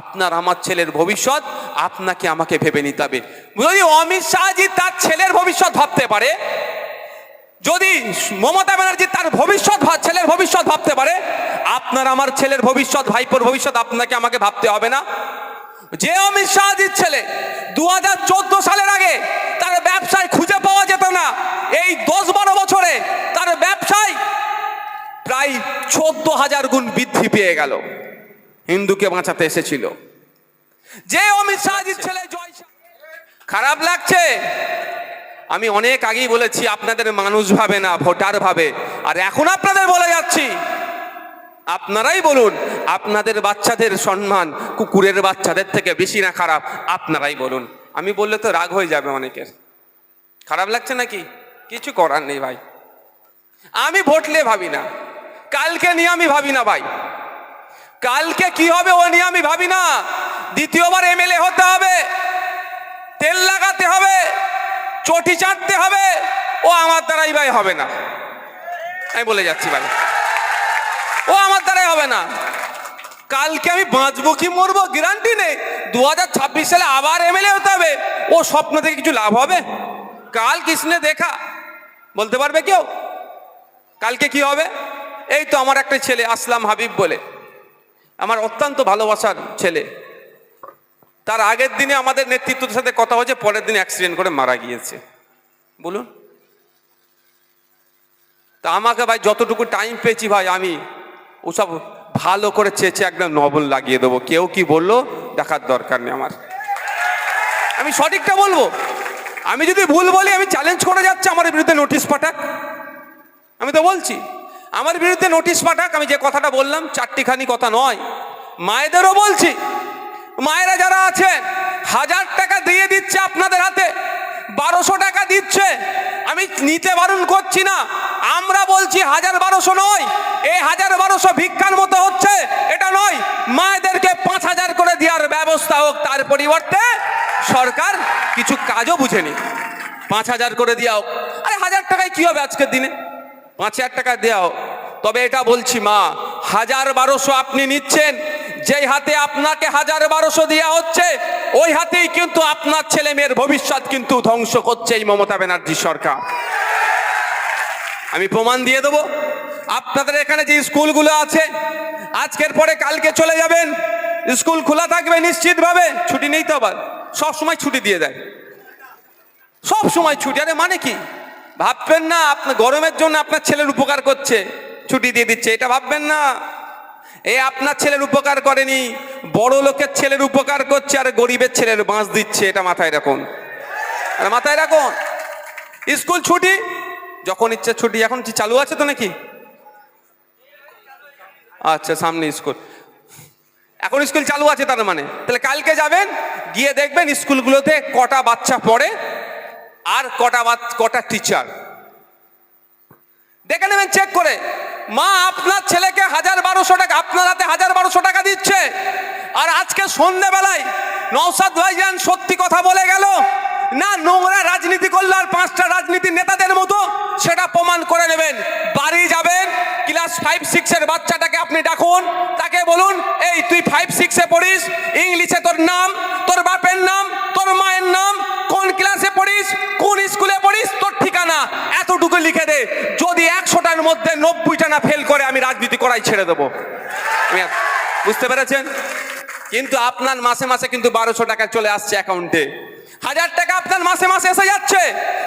আপনার আমার ছেলের ভবিষ্যৎ আপনাকে আমাকে ভেবে নিতে হবে। যদি অমিত শাহজি তার ছেলের ভবিষ্যৎ ভাবতে পারে, যদি মমতা ব্যানার্জি তার ভবিষ্যৎ ছেলের ভবিষ্যৎ ভাবতে পারে, আপনার আমার ছেলের ভবিষ্যৎ, ভাইপোর ভবিষ্যৎ আপনাকে আমাকে ভাবতে হবে না। যে অমিত শাহজির ছেলে দু হাজার চোদ্দ সালের আগে তার ব্যবসায় খুঁজে পাওয়া যেত না, এই দশ বারো বছরে তার ব্যবসায় প্রায় চোদ্দ হাজার গুণ বৃদ্ধি পেয়ে গেল। হিন্দুকে বাঁচাতে এসেছিল। যে অমিত শাহজির ছেলে জয় খারাপ লাগছে? আমি অনেক আগেই বলেছি আপনাদের মানুষ ভাবে না ভোটার ভাবে। আর এখন আপনাদের বলে যাচ্ছি। আপনারাই বলুন আপনাদের বাচ্চাদের সম্মান কুকুরের বাচ্চাদের থেকে বেশি না খারাপ? আপনারাই বলুন। আমি বললে তো রাগ হয়ে যাবে অনেকের। খারাপ লাগছে নাকি? কিছু করার নেই ভাই। আমি ভোটলে ভাবি না। কালকে নিয়ে আমি ভাবি না ভাই। কালকে কি হবে ও নিয়ে আমি ভাবি না। দ্বিতীয়বার এমএলএ হতে হবে। তেল লাগাতে হবে। চটি চাটতে হবে। ও আমার দ্বারাই ভাই হবে না। আমি বলে যাচ্ছি ভাই। ও আমার দ্বারাই হবে না। কালকে আমি বাঁচবো কি মরবো গ্যারান্টি নেই। দু হাজার ছাব্বিশ সালে আবার এমএলএ হতে হবে। ও স্বপ্ন থেকে কিছু লাভ হবে? কাল কৃষ্ণে দেখা। বলতে পারবে কেউ? কালকে কি হবে? এই তো আমার একটা ছেলে, আসলাম হাবিব বলে। আমার অত্যন্ত ভালোবাসার ছেলে। তার আগের দিনে আমাদের নেতৃত্বের সাথে কথা হয়েছে, পরের দিন অ্যাক্সিডেন্ট করে মারা গিয়েছে। বলুন। তা আমাকে ভাই যতটুকু টাইম পেয়েছি ভাই, আমি ওসব ভালো করে চেয়েছে একদম নবল লাগিয়ে দেবো। কেউ কি বলল? দেখার দরকার নেই আমার। আমি সঠিকটা বলব? আমি যদি ভুল বলি, আমি চ্যালেঞ্জ করে যাচ্ছি আমার বিরুদ্ধে নোটিশ পাঠাক। আমি তো বলছি। আমার বিরুদ্ধে নোটিশ পাঠাক, আমি যে কথাটা বললাম, চারটিখানি কথা নয়। মায়েদেরও বলছি, মায়েরা যারা আছেন, হাজার টাকা দিয়ে দিচ্ছে আপনাদের হাতে, বারোশো টাকা দিচ্ছে। আমি নিতে বারণ করছি না, আমরা বলছি হাজার বারোশো নয়, এই হাজার বারোশো ভিক্ষার মতো হচ্ছে, এটা নয়। মায়েদেরকে পাঁচ হাজার করে দেওয়ার ব্যবস্থা হোক, তার পরিবর্তে সরকার কিছু কাজও বুঝেনি পাঁচ হাজার করে দেওয়া হোক। আরে হাজার টাকায় কি হবে আজকের দিনে? পাঁচ হাজার টাকা হোক তবে এটা বলছি মা, হাজার বারোশো আপনি নিচ্ছেন, যেই হাতে আপনাকে হাজার বারোশো দেওয়া হচ্ছে, ওই হাতেই কিন্তু আপনার ছেলে মেয়ের ভবিষ্যৎ কিন্তু ধ্বংস করছে এই মমতা ব্যানার্জি সরকার। আমি প্রমাণ দিয়ে দেবো, আপনাদের এখানে যে স্কুলগুলো আছে, আজকের পরে কালকে চলে যাবেন, স্কুল খোলা থাকবে নিশ্চিতভাবে, ছুটি নেই তো আবার, সব সময় ছুটি দিয়ে দেয়। সব সময় ছুটি, আরে মানে কি? ভাববেন না আপনার গরমের জন্য আপনার ছেলের উপকার করছে। ছুটি দিয়ে দিচ্ছে, এটা ভাববেন না। এ আপনার ছেলের উপকার করেনি, বড় লোকের ছেলের উপকার করছে আর গরিবের ছেলের বাঁশ দিচ্ছে, এটা মাথায় রাখুন। আর মাথায় রাখুন। স্কুল ছুটি? যখন ইচ্ছে ছুটি, এখন চালু আছে তো নাকি? আচ্ছা সামনে স্কুল। এখন স্কুল চালু আছে তার মানে। তাহলে কালকে যাবেন, গিয়ে দেখবেন স্কুলগুলোতে কটা বাচ্চা পড়ে আর কটা কটা টিচার দেখে নেবেন চেক করে। মা, আপনার ছেলেকে হাজার বারোশো টাকা, আপনার হাতে হাজার বারোশো টাকা দিচ্ছে। আর আজকে সন্ধেবেলায় নৌসাদ ভাইজান সত্যি কথা বলে গেল, না নোংরা রাজনীতি করল আর পাঁচটা রাজনীতির নেতাদের মতো, সেটা প্রমাণ করে নেবেন। বাড়ি যাবেন ক্লাস ফাইভ সিক্সের বাচ্চাটাকে আপনি ডাকুন, তাকে বলুন, এই, তুই ফাইভ সিক্সে পড়িস, ইংলিশে তোর নাম, তোর বাপের নাম লিখে দে, যদি একশোটার মধ্যে নব্বইটা না ফেল করে, আমি রাজনীতি করাই ছেড়ে দেবো। বুঝতে পেরেছেন? কিন্তু আপনার মাসে মাসে কিন্তু বারোশো টাকা চলে আসছে অ্যাকাউন্টে হাজার টাকা আপনার মাসে মাসে এসে যাচ্ছে,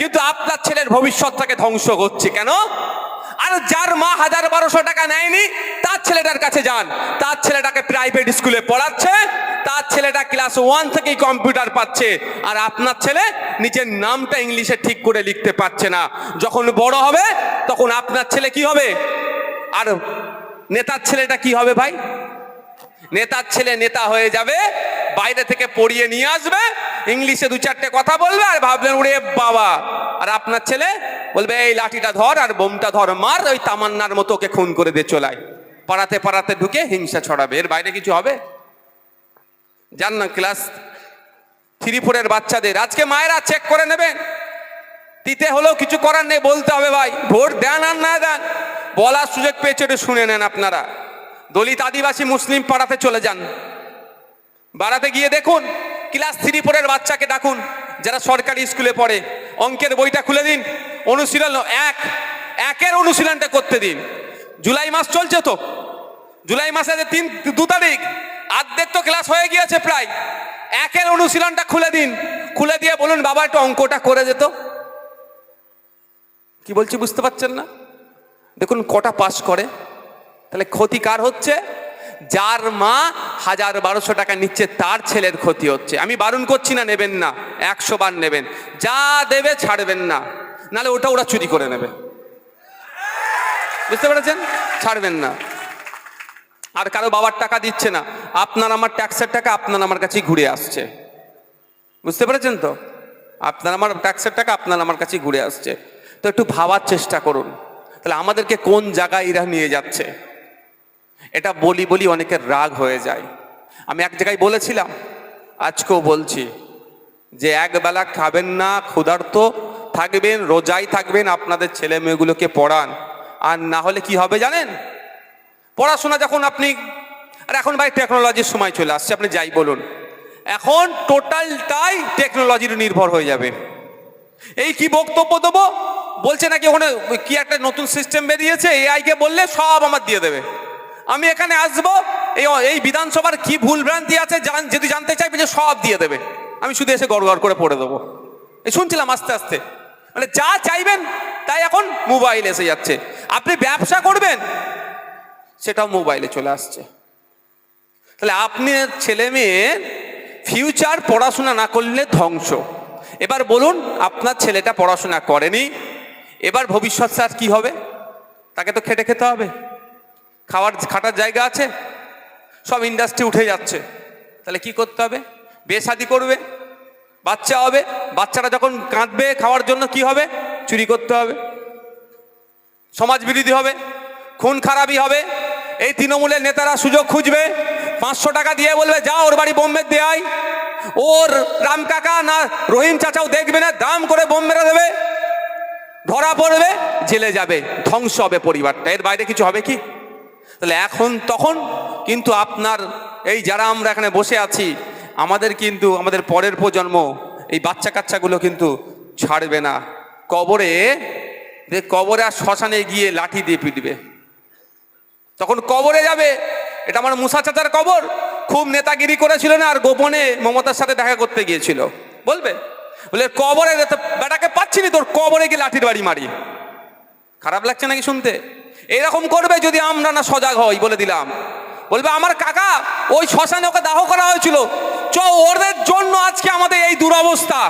কিন্তু আপনার ছেলের ভবিষ্যৎটাকে ধ্বংস করছে। কেন? আর যার মা হাজার বারোশো টাকা নেয়নি, তার ছেলেটার কাছে যান। তার ছেলেটাকে প্রাইভেট স্কুলে পড়াচ্ছে, তার ছেলেটা ক্লাস ওয়ান থেকেই কম্পিউটার পাচ্ছে, আর আপনার ছেলে নিজের নামটা ইংলিশে ঠিক করে লিখতে পারছে না। যখন বড় হবে, তখন আপনার ছেলে কি হবে? আর নেতার ছেলেটা কি হবে ভাই? নেতার ছেলে নেতা হয়ে যাবে, বাইরে থেকে পড়িয়ে নিয়ে আসবে, ইংলিশে দু চারটে কথা বলবে, আর ভাবলেন উড়ে বাবা! আর আপনার ছেলে বলবে, এই লাঠিটা ধর আর বোমটা ধর, মার, ওই তামান্নার মতো ওকে খুন করে দিয়ে চলায় পাড়াতে পাড়াতে ঢুকে হিংসা ছড়াবে। এর বাইরে কিছু হবে? যান না, ক্লাস থ্রি, ফোরের বাচ্চাদের। আজকে মায়েরা চেক করে নেবেন দিতে হলেও কিছু করার নেই, বলতে হবে ভাই। ভোট দেন আর না দেন, বলার সুযোগ পেয়েছে একটু শুনে নেন আপনারা। দলিত আদিবাসী মুসলিম পাড়াতে চলে যান। বাড়াতে গিয়ে দেখুন, ক্লাস থ্রি, ফোরের বাচ্চাকে ডাকুন, যারা সরকারি স্কুলে পড়ে। অঙ্কের বইটা খুলে দিন। অনুশীলন এক, একের অনুশীলনটা করতে দিন। জুলাই মাস চলছে তো। জুলাই মাসে যে তিন, দু তারিখ, আর্ধেক তো ক্লাস হয়ে গিয়েছে প্রায়। একের অনুশীলনটা খুলে দিন। খুলে দিয়ে বলুন, বাবা, একটু অঙ্কটা করে যেত কি বলছি বুঝতে পারছেন না? দেখুন, কটা পাস করে। তাহলে ক্ষতি কার হচ্ছে? যার মা হাজার বারোশো টাকা নিচ্ছে, তার ছেলের ক্ষতি হচ্ছে। আমি বারণ করছি না, নেবেন না। একশো বার নেবেন। যা দেবে ছাড়বেন না। নালে ওটা ওরা চুরি করে নেবে। বুঝতে পেরেছেন? ছাড়বেন না। আর কারও বাবার টাকা দিচ্ছে না। আপনার আমার ট্যাক্সের টাকা আপনার আমার কাছেই ঘুরে আসছে। বুঝতে পেরেছেন তো? আপনার আমার ট্যাক্সের টাকা আপনার আমার কাছেই ঘুরে আসছে। তো একটু ভাবার চেষ্টা করুন। তাহলে আমাদেরকে কোন জায়গায় এরা নিয়ে যাচ্ছে? এটা বলি বলি অনেকের রাগ হয়ে যায়। আমি এক জায়গায় বলেছিলাম, আজকেও বলছি যে একবেলা খাবেন না, ক্ষুধার্ত থাকবেন, রোজাই থাকবেন, আপনাদের ছেলে মেয়েগুলোকে পড়ান। আর না হলে কি হবে জানেন? পড়াশোনা যখন আপনি, আর এখন ভাই টেকনোলজির সময় চলে আসছে, আপনি যাই বলুন। এখন টোটালটাই টেকনোলজির নির্ভর হয়ে যাবে। এই কি বক্তব্য দেবো? বলছে নাকি ওখানে কি একটা নতুন সিস্টেম বেরিয়েছে এআইকে বললে সব আমার দিয়ে দেবে। আমি এখানে আসব, এই এই বিধানসভার কি ভুল ভ্রান্তি আছে যদি জানতে চাইবে যে সব দিয়ে দেবে। আমি শুধু এসে গড় গড় করে পড়ে দেবো। এই শুনছিলাম আস্তে আস্তে। মানে যা চাইবেন তাই এখন মোবাইল এসে যাচ্ছে। আপনি ব্যবসা করবেন, সেটাও মোবাইলে চলে আসছে। তাহলে আপনি ছেলে মেয়ে ফিউচার পড়াশোনা না করলে ধ্বংস। এবার বলুন, আপনার ছেলেটা পড়াশোনা করেনি, এবার ভবিষ্যৎ স্যার কি হবে? তাকে তো খেটে খেতে হবে। খাওয়ার, খাটার জায়গা আছে, সব ইন্ডাস্ট্রি উঠে যাচ্ছে। তাহলে কি করতে হবে? বেসাদি করবে বাচ্চা হবে বাচ্চারা যখন কাঁদবে খাওয়ার জন্য কি হবে? চুরি করতে হবে। সমাজ বিরোধী হবে, খুন খারাপই হবে। এই তৃণমূলের নেতারা সুযোগ খুঁজবে, পাঁচশো টাকা দিয়ে বলবে যা ওর বাড়ি বোম মেরে দেয় ওর রাম কাকা না রহিম চাচাও দেখবে না, দাম করে বোম মেরে দেবে। ধরা পড়বে, জেলে যাবে, ধ্বংস হবে পরিবারটা। এর বাইরে কিছু হবে কি? তাহলে এখন তখন কিন্তু আপনার, এই যারা আমরা এখানে বসে আছি আমাদের কিন্তু, আমাদের পরের প্রজন্ম এই বাচ্চা কাচ্চাগুলো কিন্তু ছাড়বে না। কবরে কবরে আর শ্মশানে গিয়ে লাঠি দিয়ে পিটবে। তখন কবরে যাবে। এটা আমার মুসা চাচার কবর। খুব নেতাগিরি করেছিল না আর গোপনে মমতার সাথে দেখা করতে গিয়েছিল। বলবে? বলে, কবরে বেটাকে পাচ্ছি তোর কবরে গিয়ে লাঠির বাড়ি মারি। খারাপ লাগছে নাকি শুনতে? এরকম করবে যদি আমরা না সজাগ হই বলে দিলাম। বলবে, আমার কাকা, ওই শ্মশানে ওকে দাহ করা হয়েছিল। চ ওদের জন্য আজকে আমাদের এই দুরবস্থা।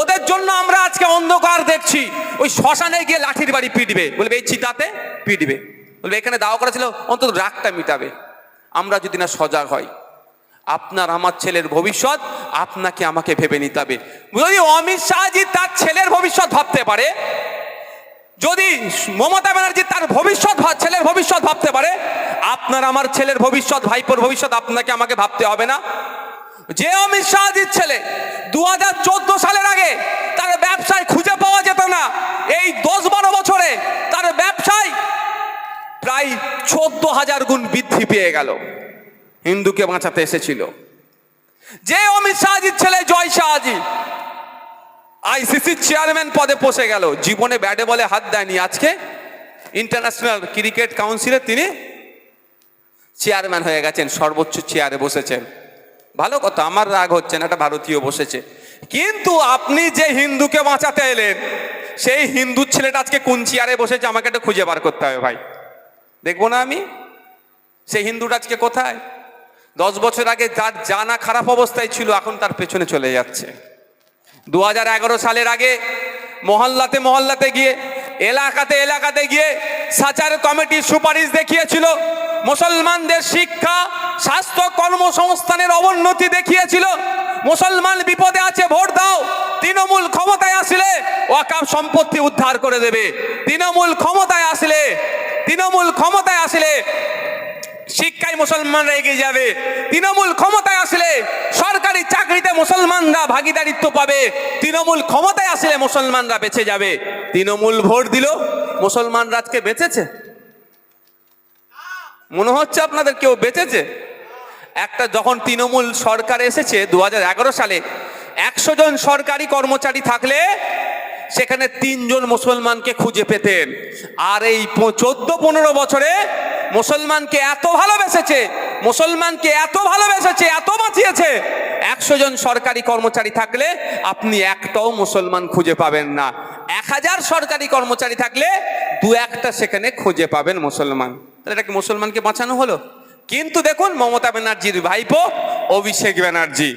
ওদের জন্য আমরা আজকে অন্ধকার দেখছি। ওই শ্মশানে গিয়ে লাঠির বাড়ি পিটবে। বলবে, এই চিতাতে পিটবে। বলবে, এখানে দাওয়া করা ছিল, অন্তত রাগটা মিটাবে। আমরা যদি না সজাগ হই, আপনার আমার ছেলের ভবিষ্যৎ আপনাকে আমাকে ভেবে নিতে হবে। যদি অমিত শাহজি তার ছেলের ভবিষ্যৎ ভাবতে পারে? যদি মমতা ব্যানার্জি তার ভবিষ্যৎ ভাব- ছেলের ভবিষ্যৎ ভাবতে পারে, আপনার আমার ছেলের ভবিষ্যৎ, ভাইপোর ভবিষ্যৎ আপনাকে আমাকে ভাবতে হবে না। যে অমিত শাহজির ছেলে দুহাজার চোদ্দ সালের আগে তার ব্যবসায় খুঁজে পাওয়া যেত না, এই দশ বারো বছরে তার ব্যবসায় প্রায় চোদ্দ হাজার গুণ বৃদ্ধি পেয়ে গেল, হিন্দুকে বাঁচাতে এসেছিল। যে অমিত শাহজির ছেলে জয় শাহজি আইসিসির চেয়ারম্যান পদে বসে গেল। জীবনে ব্যাটে বলে হাত দেয়নি। আজকে ইন্টারন্যাশনাল ক্রিকেট কাউন্সিলে তিনি চেয়ারম্যান হয়ে গেছেন, সর্বোচ্চ চেয়ারে বসেছেন। ভালো কথা, আমার রাগ হচ্ছে না একটা ভারতীয় বসেছে। কিন্তু আপনি যে হিন্দুকে বাঁচাতে এলেন, সেই হিন্দুর ছেলেটা আজকে কোন চেয়ারে বসেছে, আমাকে একটা খুঁজে বার করতে হবে ভাই। দেখব না আমি? সেই হিন্দুটা আজকে কোথায়? দশ বছর আগে যার জানা খারাপ অবস্থায় ছিল, এখন তার পেছনে চলে যাচ্ছে। দুহাজার এগারো সালের আগে মহল্লাতে মহল্লাতে গিয়ে, এলাকাতে এলাকাতে গিয়ে সাচার কমিটির সুপারিশ দেখিয়েছিল। মুসলমানদের শিক্ষা, স্বাস্থ্য কর্মসংস্থানের অবনতি দেখিয়েছিল। মুসলমান বিপদে আছে, ভোট দাও। তৃণমূল ক্ষমতায় আসলে ওয়াকাফ সম্পত্তি উদ্ধার করে দেবে। তৃণমূল ক্ষমতায় আসলে, তৃণমূল ক্ষমতায় আসলে মুসলমানরা এগিয়ে যাবে। তৃণমূল ক্ষমতায় আসলে সরকারি চাকরিতে মুসলমানরা ভাগিদারিত্ব পাবে। তৃণমূল ক্ষমতায় আসলে মুসলমানরা বেঁচে যাবে। তৃণমূল ভোট দিল, মুসলমানরা আজকে বেঁচেছে। মনে হচ্ছে আপনাদের কেউ বেঁচেছে? একটা যখন তৃণমূল সরকার এসেছে দু হাজার এগারো সালে, একশো জন সরকারি কর্মচারী থাকলে সেখানে তিনজন মুসলমানকে খুঁজে পেতেন। আর এই চোদ্দ পনেরো বছরে মুসলমানকে এত ভালোবেসেছে, মুসলমানকে এত ভালোবেসেছে, এত বাঁচিয়েছে। একশো জন সরকারি কর্মচারী থাকলে আপনি একটাও মুসলমান খুঁজে পাবেন না। এক হাজার সরকারি কর্মচারী থাকলে দু একটা সেখানে খুঁজে পাবেন মুসলমান। তাহলে এটা কি মুসলমানকে বাঁচানো হলো? কিন্তু দেখুন, মমতা ব্যানার্জির ভাইপো অভিষেক ব্যানার্জি।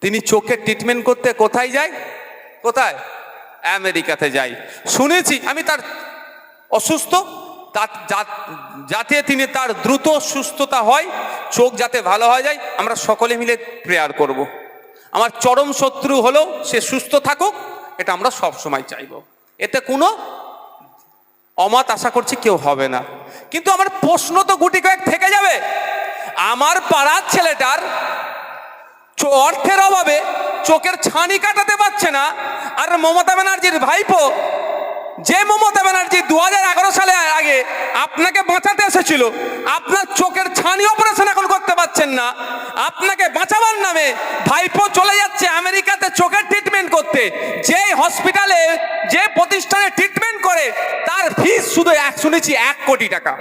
তিনি চোখের ট্রিটমেন্ট করতে কোথায় যায়? কোথায়? আমেরিকাতে যাই শুনেছি, আমি তার অসুস্থ যাতে তিনি তার দ্রুত সুস্থতা হয়, চোখ যাতে ভালো হয়ে যায়, আমরা সকলে মিলে প্রেয়ার করব। আমার চরম শত্রু হলেও সে সুস্থ থাকুক, এটা আমরা সব সময় চাইব। এতে কোনো অমত আশা করছি কেউ হবে না। কিন্তু আমার প্রশ্ন তো গুটি কয়েক থেকে যাবে। আমার পাড়ার ছেলেটার অর্থের অভাবে চোখের ছানি কাটাতে পারছে না, আর মমতা ব্যানার্জির ভাইপো যে মমতা ব্যানার্জি দু সালে আগে আপনাকে বাঁচাতে এসেছিল, আপনার চোখের ছানি অপারেশন এখন করতে পারছেন না। আপনাকে বাঁচাবার নামে ভাইপো চলে যাচ্ছে আমেরিকাতে চোখের ট্রিটমেন্ট করতে। যে হসপিটালে যে প্রতিষ্ঠানে ট্রিটমেন্ট করে, তার ফিস শুধু এক, শুনেছি এক কোটি টাকা।